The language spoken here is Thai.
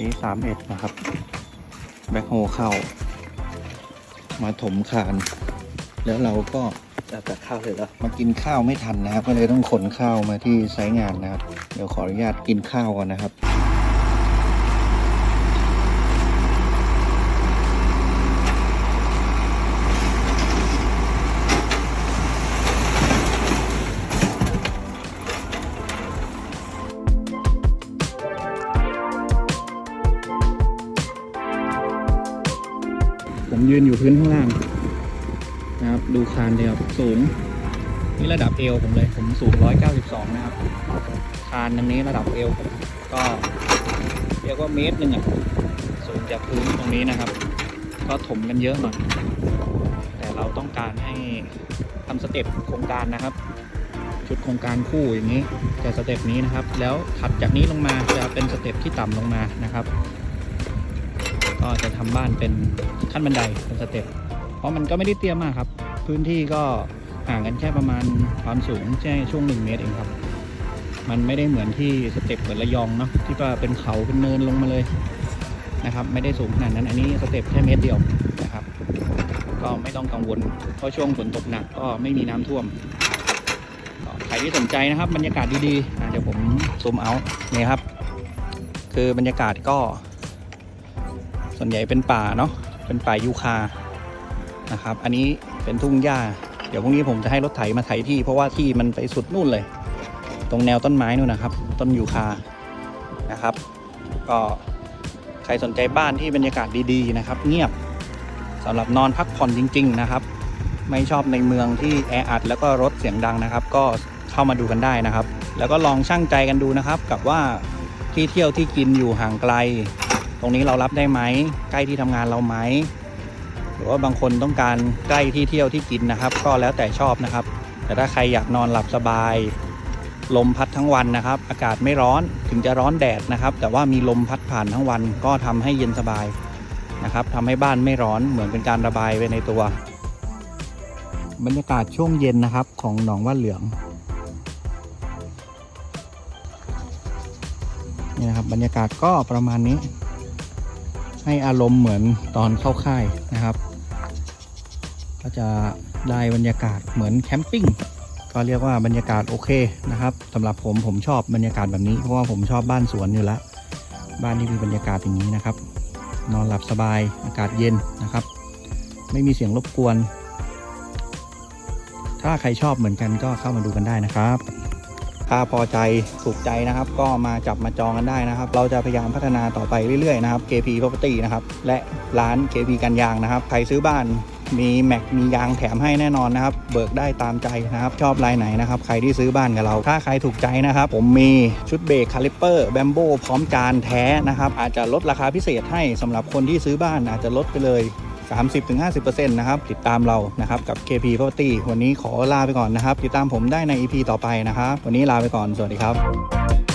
นี้สามเอ็ดนะครับ แบ็คโฮเข้า มาถมคาน แล้วเราก็จะตักข้าวเลยแล้ว มากินข้าวไม่ทันนะครับ ก็เลยต้องขนข้าวมาที่ไซต์งานนะครับ เดี๋ยวขออนุญาตกินข้าวก่อนนะครับ ผมยืนอยู่พื้นข้างล่างนะครับ ดูคานเดียวสูง นี่ระดับเอวผมเลย ผมสูง 192 นะครับ คานตรงนี้ระดับเอวผมก็เรียกว่าเมตรหนึ่งอะสูงจากพื้นตรงนี้นะครับ ก็ถมกันเยอะหน่อย แต่เราต้องการให้ทำสเต็ปโครงการนะครับ ชุดโครงการคู่อย่างนี้จะสเต็ปนี้นะครับ แล้วถัดจากนี้ลงมาจะเป็นสเต็ปที่ต่ำลงมานะครับ ก็จะทำบ้านเป็นขั้นบันไดเป็นสเต็ปเพราะมันก็ไม่ได้เตี้ยมากครับ พื้นที่ก็ห่างกันแค่ประมาณความสูงแค่ช่วงหนึ่งเมตรเองครับ มันไม่ได้เหมือนที่สเต็ปเหมือนระยองเนาะที่ว่าเป็นเขาเป็นเนินลงมาเลยนะครับ ไม่ได้สูงขนาดนั้นอันนี้สเต็ปแค่เมตรเดียวนะครับ ก็ไม่ต้องกังวลเพราะช่วงฝนตกหนักก็ไม่มีน้ำท่วมใครที่สนใจนะครับ บรรยากาศดีๆเดี๋ยวผมซูมเอานี่ยครับ คือบรรยากาศก็ ส่วนใหญ่เป็นป่าเนาะเป็นป่ายูคานะครับ อันนี้เป็นทุ่งหญ้า เดี๋ยวพรุ่งนี้ผมจะให้รถไถมาไถที่ เพราะว่าที่มันไปสุดนู่นเลย ตรงแนวต้นไม้นู่นนะครับ ต้นยูคานะครับ ก็ใครสนใจบ้านที่บรรยากาศดีๆนะครับ เงียบสำหรับนอนพักผ่อนจริง ๆ นะครับ ไม่ชอบในเมืองที่แออัดแล้วก็รถเสียงดังนะครับ ก็เข้ามาดูกันได้นะครับ แล้วก็ลองชั่งใจกันดูนะครับ กับว่าที่เที่ยวที่กินอยู่ห่างไกล ตรงนี้เรารับได้ไหมใกล้ที่ทำงานเราไหมหรือว่าบางคนต้องการใกล้ที่เที่ยวที่กินนะครับ ก็แล้วแต่ชอบนะครับ แต่ถ้าใครอยากนอนหลับสบาย ลมพัดทั้งวันนะครับ อากาศไม่ร้อนถึงจะร้อนแดดนะครับ แต่ว่ามีลมพัดผ่านทั้งวันก็ทำให้เย็นสบายนะครับทำให้บ้านไม่ร้อนเหมือนเป็นการระบายไปในตัว บรรยากาศช่วงเย็นนะครับของหนองว่าเหลืองนี่นะครับบรรยากาศก็ประมาณนี้ ให้อารมณ์เหมือนตอนเข้าค่ายนะครับ ก็จะได้บรรยากาศเหมือนแคมปิ้งก็เรียกว่าบรรยากาศโอเคนะครับสำหรับผมผมชอบบรรยากาศแบบนี้เพราะว่าผมชอบบ้านสวนอยู่แล้ว บ้านที่มีบรรยากาศอย่างนี้นะครับ นอนหลับสบายอากาศเย็นนะครับ ไม่มีเสียงรบกวน ถ้าใครชอบเหมือนกันก็เข้ามาดูกันได้นะครับ ถ้าพอใจถูกใจนะครับ ก็มาจับมาจองกันได้นะครับ เราจะพยายามพัฒนาต่อไปเรื่อยๆนะครับ KP Property นะครับ และร้าน KP กันยางนะครับ ใครซื้อบ้านมีแม็กมียางแถมให้แน่นอนนะครับ เบิกได้ตามใจนะครับ ชอบลายไหนนะครับ ใครที่ซื้อบ้านกับเรา ถ้าใครถูกใจนะครับ ผมมีชุดเบรกคาลิปเปอร์แบมโบพร้อมจานแท้นะครับ อาจจะลดราคาพิเศษให้สำหรับคนที่ซื้อบ้านอาจจะลดไปเลย 30-50%นะครับ ติดตามเรานะครับกับ KP Property วันนี้ขอลาไปก่อนนะครับ ติดตามผมได้ใน EP ต่อไปนะครับ วันนี้ลาไปก่อน สวัสดีครับ